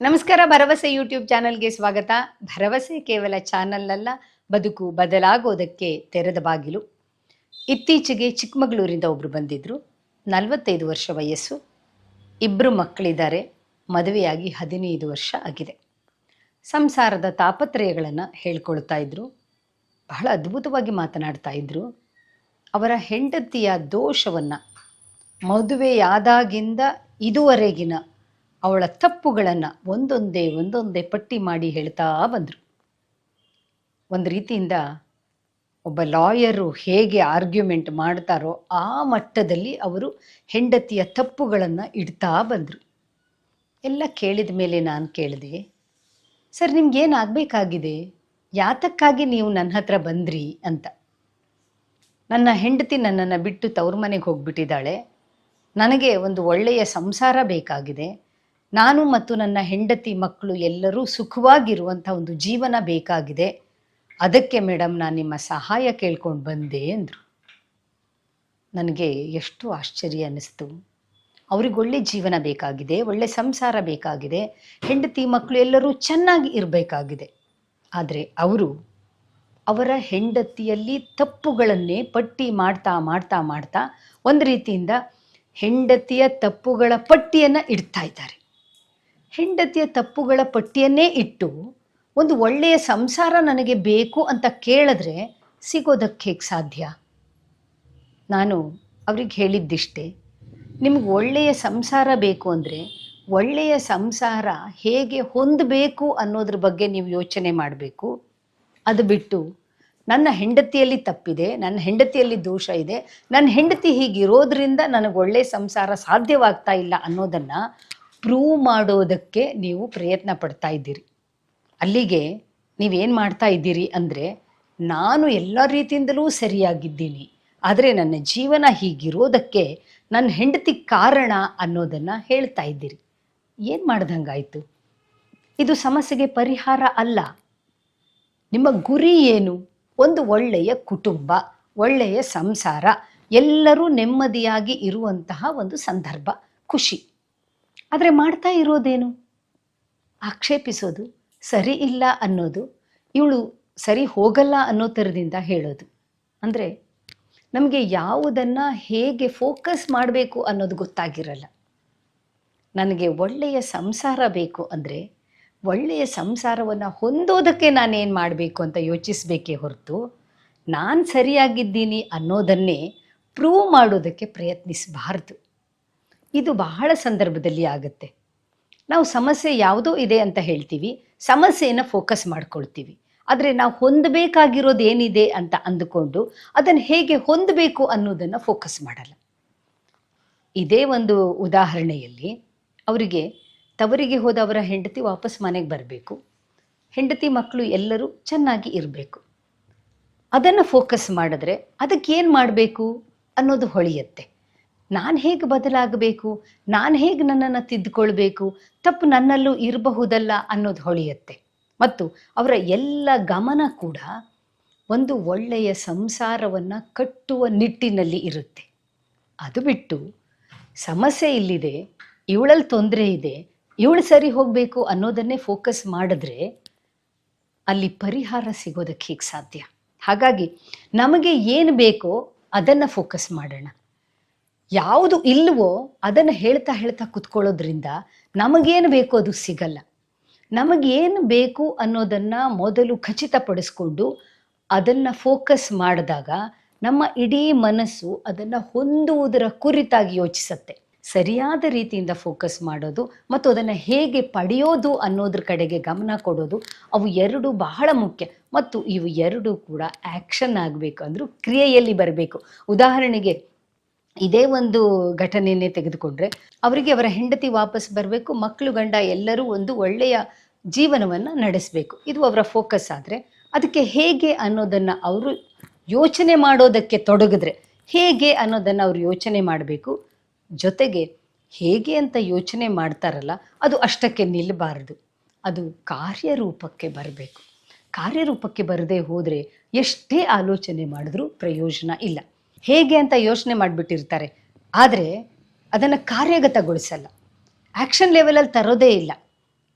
ನಮಸ್ಕಾರ, ಭರವಸೆ ಯೂಟ್ಯೂಬ್ ಚಾನೆಲ್ಗೆ ಸ್ವಾಗತ. ಭರವಸೆ ಕೇವಲ ಚಾನಲ್ ಬದುಕು ಬದಲಾಗೋದಕ್ಕೆ ತೆರೆದ ಬಾಗಿಲು. ಇತ್ತೀಚೆಗೆ ಚಿಕ್ಕಮಗಳೂರಿಂದ ಒಬ್ಬರು ಬಂದಿದ್ದರು ನಲವತ್ತೈದು ವರ್ಷ ವಯಸ್ಸು. ಇಬ್ಬರು ಮಕ್ಕಳಿದ್ದಾರೆ. ಮದುವೆಯಾಗಿ ಹದಿನೈದು ವರ್ಷ ಆಗಿದೆ. ಸಂಸಾರದ ತಾಪತ್ರಯಗಳನ್ನು ಹೇಳ್ಕೊಳ್ತಾ ಇದ್ರು. ಬಹಳ ಅದ್ಭುತವಾಗಿ ಮಾತನಾಡ್ತಾ ಇದ್ರು. ಅವರ ಹೆಂಡತಿಯ ದೋಷವನ್ನು ಮದುವೆಯಾದಾಗಿಂದ ಇದುವರೆಗಿನ ಅವಳ ತಪ್ಪುಗಳನ್ನು ಒಂದೊಂದೇ ಒಂದೊಂದೇ ಪಟ್ಟಿ ಮಾಡಿ ಹೇಳ್ತಾ ಬಂದರು. ಒಂದು ರೀತಿಯಿಂದ ಒಬ್ಬ ಲಾಯರು ಹೇಗೆ ಆರ್ಗ್ಯುಮೆಂಟ್ ಮಾಡ್ತಾರೋ ಆ ಮಟ್ಟದಲ್ಲಿ ಅವರು ಹೆಂಡತಿಯ ತಪ್ಪುಗಳನ್ನು ಇಡ್ತಾ ಬಂದರು. ಎಲ್ಲ ಕೇಳಿದ ಮೇಲೆ ನಾನು ಕೇಳಿದೆ, ಸರ್ ನಿಮ್ಗೇನಾಗಬೇಕಾಗಿದೆ ಯಾತಕ್ಕಾಗಿ ನೀವು ನನ್ನ ಹತ್ರ ಬಂದ್ರಿ? ಅಂತ. ನನ್ನ ಹೆಂಡತಿ ನನ್ನನ್ನು ಬಿಟ್ಟು ತವ್ರ ಮನೆಗೆ ಹೋಗ್ಬಿಟ್ಟಿದ್ದಾಳೆ. ನನಗೆ ಒಂದು ಒಳ್ಳೆಯ ಸಂಸಾರ ಬೇಕಾಗಿದೆ. ನಾನು ಮತ್ತು ನನ್ನ ಹೆಂಡತಿ ಮಕ್ಕಳು ಎಲ್ಲರೂ ಸುಖವಾಗಿರುವಂಥ ಒಂದು ಜೀವನ ಬೇಕಾಗಿದೆ. ಅದಕ್ಕೆ ಮೇಡಮ್ ನಾನು ನಿಮ್ಮ ಸಹಾಯ ಕೇಳ್ಕೊಂಡು ಬಂದೆ ಅಂದರು. ನನಗೆ ಎಷ್ಟು ಆಶ್ಚರ್ಯ ಅನ್ನಿಸ್ತು. ಒಳ್ಳೆ ಜೀವನ ಬೇಕಾಗಿದೆ, ಒಳ್ಳೆ ಸಂಸಾರ ಬೇಕಾಗಿದೆ, ಹೆಂಡತಿ ಮಕ್ಕಳು ಎಲ್ಲರೂ ಚೆನ್ನಾಗಿ ಇರಬೇಕಾಗಿದೆ. ಆದರೆ ಅವರು ಅವರ ಹೆಂಡತಿಯಲ್ಲಿ ತಪ್ಪುಗಳನ್ನೇ ಪಟ್ಟಿ ಮಾಡ್ತಾ ಮಾಡ್ತಾ ಮಾಡ್ತಾ ಒಂದು ರೀತಿಯಿಂದ ಹೆಂಡತಿಯ ತಪ್ಪುಗಳ ಪಟ್ಟಿಯನ್ನು ಇಡ್ತಾ ಇದ್ದಾರೆ. ಹೆಂಡತಿಯ ತಪ್ಪುಗಳ ಪಟ್ಟಿಯನ್ನೇ ಇಟ್ಟು ಒಂದು ಒಳ್ಳೆಯ ಸಂಸಾರ ನನಗೆ ಬೇಕು ಅಂತ ಕೇಳಿದ್ರೆ ಸಿಗೋದಕ್ಕೆ ಹೇಗೆ ಸಾಧ್ಯ? ನಾನು ಅವ್ರಿಗೆ ಹೇಳಿದ್ದಿಷ್ಟೇ, ನಿಮ್ಗೆ ಒಳ್ಳೆಯ ಸಂಸಾರ ಬೇಕು ಅಂದರೆ ಒಳ್ಳೆಯ ಸಂಸಾರ ಹೇಗೆ ಹೊಂದಬೇಕು ಅನ್ನೋದ್ರ ಬಗ್ಗೆ ನೀವು ಯೋಚನೆ ಮಾಡಬೇಕು. ಅದು ಬಿಟ್ಟು ನನ್ನ ಹೆಂಡತಿಯಲ್ಲಿ ತಪ್ಪಿದೆ, ನನ್ನ ಹೆಂಡತಿಯಲ್ಲಿ ದೋಷ ಇದೆ, ನನ್ನ ಹೆಂಡತಿ ಹೀಗಿರೋದ್ರಿಂದ ನನಗೆ ಒಳ್ಳೆಯ ಸಂಸಾರ ಸಾಧ್ಯವಾಗ್ತಾ ಇಲ್ಲ ಅನ್ನೋದನ್ನು ಪ್ರೂವ್ ಮಾಡೋದಕ್ಕೆ ನೀವು ಪ್ರಯತ್ನ ಪಡ್ತಾ ಇದ್ದೀರಿ. ಅಲ್ಲಿಗೆ ನೀವೇನು ಮಾಡ್ತಾ ಇದ್ದೀರಿ ಅಂದರೆ, ನಾನು ಎಲ್ಲ ರೀತಿಯಿಂದಲೂ ಸರಿಯಾಗಿದ್ದೀನಿ, ಆದರೆ ನನ್ನ ಜೀವನ ಹೀಗಿರೋದಕ್ಕೆ ನನ್ನ ಹೆಂಡತಿ ಕಾರಣ ಅನ್ನೋದನ್ನು ಹೇಳ್ತಾ ಇದ್ದೀರಿ. ಏನು ಮಾಡ್ದಂಗಾಯಿತು? ಇದು ಸಮಸ್ಯೆಗೆ ಪರಿಹಾರ ಅಲ್ಲ. ನಿಮ್ಮ ಗುರಿ ಏನು? ಒಂದು ಒಳ್ಳೆಯ ಕುಟುಂಬ, ಒಳ್ಳೆಯ ಸಂಸಾರ, ಎಲ್ಲರೂ ನೆಮ್ಮದಿಯಾಗಿ ಇರುವಂತಹ ಒಂದು ಸಂದರ್ಭ, ಖುಷಿ. ಆದರೆ ಮಾಡ್ತಾ ಇರೋದೇನು? ಆಕ್ಷೇಪಿಸೋದು ಸರಿ ಇಲ್ಲ ಅನ್ನೋದು. ಇವಳು ಸರಿ ಹೋಗಲ್ಲ ಅನ್ನೋ ಥರದಿಂದ ಹೇಳೋದು. ಅಂದರೆ ನಮಗೆ ಯಾವುದನ್ನು ಹೇಗೆ ಫೋಕಸ್ ಮಾಡಬೇಕು ಅನ್ನೋದು ಗೊತ್ತಾಗಿರಲ್ಲ. ನನಗೆ ಒಳ್ಳೆಯ ಸಂಸಾರ ಬೇಕು ಅಂದರೆ ಒಳ್ಳೆಯ ಸಂಸಾರವನ್ನು ಹೊಂದೋದಕ್ಕೆ ನಾನೇನು ಮಾಡಬೇಕು ಅಂತ ಯೋಚಿಸಬೇಕೇ ಹೊರತು ನಾನು ಸರಿಯಾಗಿದ್ದೀನಿ ಅನ್ನೋದನ್ನೇ ಪ್ರೂವ್ ಮಾಡೋದಕ್ಕೆ ಪ್ರಯತ್ನಿಸಬಾರ್ದು. ಇದು ಬಹಳ ಸಂದರ್ಭದಲ್ಲಿ ಆಗುತ್ತೆ. ನಾವು ಸಮಸ್ಯೆ ಯಾವುದೋ ಇದೆ ಅಂತ ಹೇಳ್ತೀವಿ, ಸಮಸ್ಯೆಯನ್ನು ಫೋಕಸ್ ಮಾಡ್ಕೊಳ್ತೀವಿ. ಆದರೆ ನಾವು ಹೊಂದಬೇಕಾಗಿರೋದು ಏನಿದೆ ಅಂತ ಅಂದುಕೊಂಡು ಅದನ್ನು ಹೇಗೆ ಹೊಂದಬೇಕು ಅನ್ನೋದನ್ನು ಫೋಕಸ್ ಮಾಡಲ್ಲ. ಇದೇ ಒಂದು ಉದಾಹರಣೆಯಲ್ಲಿ ಅವರಿಗೆ ತವರಿಗೆ ಹೋದ ಅವರ ಹೆಂಡತಿ ವಾಪಸ್ ಮನೆಗೆ ಬರಬೇಕು. ಹೆಂಡತಿ ಮಕ್ಕಳು ಎಲ್ಲರೂ ಚೆನ್ನಾಗಿ ಇರಬೇಕು. ಅದನ್ನು ಫೋಕಸ್ ಮಾಡಿದ್ರೆ ಅದಕ್ಕೆ ಏನು ಮಾಡಬೇಕು ಅನ್ನೋದು ಹೊಳೆಯುತ್ತೆ. ನಾನು ಹೇಗೆ ಬದಲಾಗಬೇಕು? ನಾನು ಹೇಗೆ ನನ್ನನ್ನು ತಿದ್ದುಕೊಳ್ಬೇಕು? ತಪ್ಪು ನನ್ನಲ್ಲೂ ಇರಬಹುದಲ್ಲ ಅನ್ನೋದು ಹೊಳೆಯುತ್ತೆ. ಮತ್ತು ಅವರ ಎಲ್ಲ ಗಮನ ಕೂಡ ಒಂದು ಒಳ್ಳೆಯ ಸಂಸಾರವನ್ನು ಕಟ್ಟುವ ನಿಟ್ಟಿನಲ್ಲಿ ಇರುತ್ತೆ. ಅದು ಬಿಟ್ಟು ಸಮಸ್ಯೆ ಇಲ್ಲಿದೆ ಇವಳಲ್ಲಿ ತೊಂದರೆ ಇದೆ, ಇವಳು ಸರಿ ಹೋಗಬೇಕು ಅನ್ನೋದನ್ನೇ ಫೋಕಸ್ ಮಾಡಿದ್ರೆ ಅಲ್ಲಿ ಪರಿಹಾರ ಸಿಗೋದಕ್ಕೆ ಹೀಗೆ ಸಾಧ್ಯ? ಹಾಗಾಗಿ ನಮಗೆ ಏನು ಬೇಕೋ ಅದನ್ನು ಫೋಕಸ್ ಮಾಡೋಣ. ಯಾವುದು ಇಲ್ವೋ ಅದನ್ನು ಹೇಳ್ತಾ ಹೇಳ್ತಾ ಕುತ್ಕೊಳ್ಳೋದ್ರಿಂದ ನಮಗೇನು ಬೇಕೋ ಅದು ಸಿಗಲ್ಲ. ನಮಗೇನು ಬೇಕು ಅನ್ನೋದನ್ನು ಮೊದಲು ಖಚಿತಪಡಿಸ್ಕೊಂಡು ಅದನ್ನು ಫೋಕಸ್ ಮಾಡಿದಾಗ ನಮ್ಮ ಇಡೀ ಮನಸ್ಸು ಅದನ್ನು ಹೊಂದುವುದರ ಕುರಿತಾಗಿ ಯೋಚಿಸುತ್ತೆ. ಸರಿಯಾದ ರೀತಿಯಿಂದ ಫೋಕಸ್ ಮಾಡೋದು ಮತ್ತು ಅದನ್ನು ಹೇಗೆ ಪಡೆಯೋದು ಅನ್ನೋದ್ರ ಕಡೆಗೆ ಗಮನ ಕೊಡೋದು ಅವು ಎರಡು ಬಹಳ ಮುಖ್ಯ ಮತ್ತು ಇವು ಎರಡು ಕೂಡ ಆ್ಯಕ್ಷನ್ ಆಗಬೇಕು ಅಂದರೂ ಕ್ರಿಯೆಯಲ್ಲಿ ಬರಬೇಕು. ಉದಾಹರಣೆಗೆ ಇದೇ ಒಂದು ಘಟನೆಯನ್ನೇ ತೆಗೆದುಕೊಂಡ್ರೆ ಅವರಿಗೆ ಅವರ ಹೆಂಡತಿ ವಾಪಸ್ ಬರಬೇಕು, ಮಕ್ಕಳು ಗಂಡ ಎಲ್ಲರೂ ಒಂದು ಒಳ್ಳೆಯ ಜೀವನವನ್ನು ನಡೆಸಬೇಕು. ಇದು ಅವರ ಫೋಕಸ್ ಆದರೆ ಅದಕ್ಕೆ ಹೇಗೆ ಅನ್ನೋದನ್ನು ಅವರು ಯೋಚನೆ ಮಾಡೋದಕ್ಕೆ ತೊಡಗಿದ್ರೆ ಹೇಗೆ ಅನ್ನೋದನ್ನು ಅವರು ಯೋಚನೆ ಮಾಡಬೇಕು, ಜೊತೆಗೆ ಹೇಗೆ ಅಂತ ಯೋಚನೆ ಮಾಡ್ತಾರಲ್ಲ ಅದು ಅಷ್ಟಕ್ಕೆ ನಿಲ್ಲಬಾರದು ಅದು ಕಾರ್ಯರೂಪಕ್ಕೆ ಬರಬೇಕು. ಕಾರ್ಯರೂಪಕ್ಕೆ ಬರದೇ ಹೋದರೆ ಎಷ್ಟೇ ಆಲೋಚನೆ ಮಾಡಿದ್ರೂ ಪ್ರಯೋಜನ ಇಲ್ಲ. ಹೇಗೆ ಅಂತ ಯೋಚನೆ ಮಾಡಿಬಿಟ್ಟಿರ್ತಾರೆ. ಆದರೆ ಅದನ್ನು ಕಾರ್ಯಗತಗೊಳಿಸಲ್ಲ. ಆ್ಯಕ್ಷನ್ ಲೆವೆಲಲ್ಲಿ ತರೋದೇ ಇಲ್ಲ.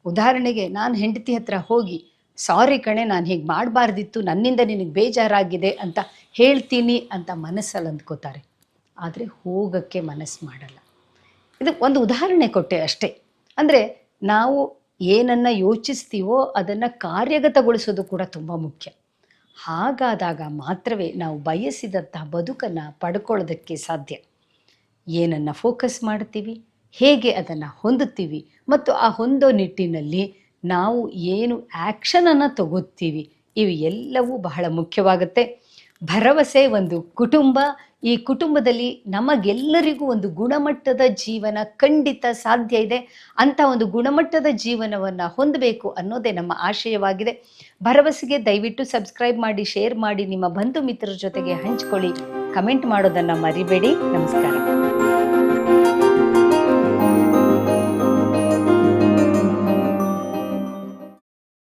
ಉದಾಹರಣೆಗೆ ನಾನು ಹೆಂಡತಿ ಹತ್ರ ಹೋಗಿ, ಸಾರಿ ಕಣೆ, ನಾನು ಹೀಗೆ ಮಾಡಬಾರ್ದಿತ್ತು, ನನ್ನಿಂದ ನಿನಗೆ ಬೇಜಾರಾಗಿದೆ ಅಂತ ಹೇಳ್ತೀನಿ ಅಂತ ಮನಸ್ಸಲ್ಲಿ ಅಂದ್ಕೋತಾರೆ. ಆದರೆ ಹೋಗೋಕ್ಕೆ ಮನಸ್ಸು ಮಾಡಲ್ಲ. ಇದು ಒಂದು ಉದಾಹರಣೆ ಕೊಟ್ಟೆ ಅಷ್ಟೇ. ಅಂದರೆ ನಾವು ಏನನ್ನು ಯೋಚಿಸ್ತೀವೋ ಅದನ್ನು ಕಾರ್ಯಗತಗೊಳಿಸೋದು ಕೂಡ ತುಂಬ ಮುಖ್ಯ. ಹಾಗಾದಾಗ ಮಾತ್ರವೇ ನಾವು ಬಯಸಿದಂತಹ ಬದುಕನ್ನು ಪಡ್ಕೊಳ್ಳೋದಕ್ಕೆ ಸಾಧ್ಯ. ಏನನ್ನು ಫೋಕಸ್ ಮಾಡ್ತೀವಿ, ಹೇಗೆ ಅದನ್ನು ಹೊಂದುತ್ತೀವಿ ಮತ್ತು ಆ ಹೊಂದೋ ನಿಟ್ಟಿನಲ್ಲಿ ನಾವು ಏನು ಆ್ಯಕ್ಷನನ್ನು ತಗೋತೀವಿ ಇವು ಎಲ್ಲವೂ ಬಹಳ ಮುಖ್ಯವಾಗುತ್ತೆ. ಭರವಸೆ ಒಂದು ಕುಟುಂಬ ಈ ಕುಟುಂಬದಲ್ಲಿ ನಮಗೆಲ್ಲರಿಗೂ ಒಂದು ಗುಣಮಟ್ಟದ ಜೀವನ ಖಂಡಿತ ಸಾಧ್ಯ ಇದೆ. ಅಂಥ ಒಂದು ಗುಣಮಟ್ಟದ ಜೀವನವನ್ನು ಹೊಂದಬೇಕು ಅನ್ನೋದೇ ನಮ್ಮ ಆಶಯವಾಗಿದೆ. ಭರವಸೆಗೆ ದಯವಿಟ್ಟು ಸಬ್ಸ್ಕ್ರೈಬ್ ಮಾಡಿ, ಶೇರ್ ಮಾಡಿ, ನಿಮ್ಮ ಬಂಧು ಮಿತ್ರರ ಜೊತೆಗೆ ಹಂಚ್ಕೊಳ್ಳಿ. ಕಮೆಂಟ್ ಮಾಡೋದನ್ನು ಮರಿಬೇಡಿ. ನಮಸ್ಕಾರ.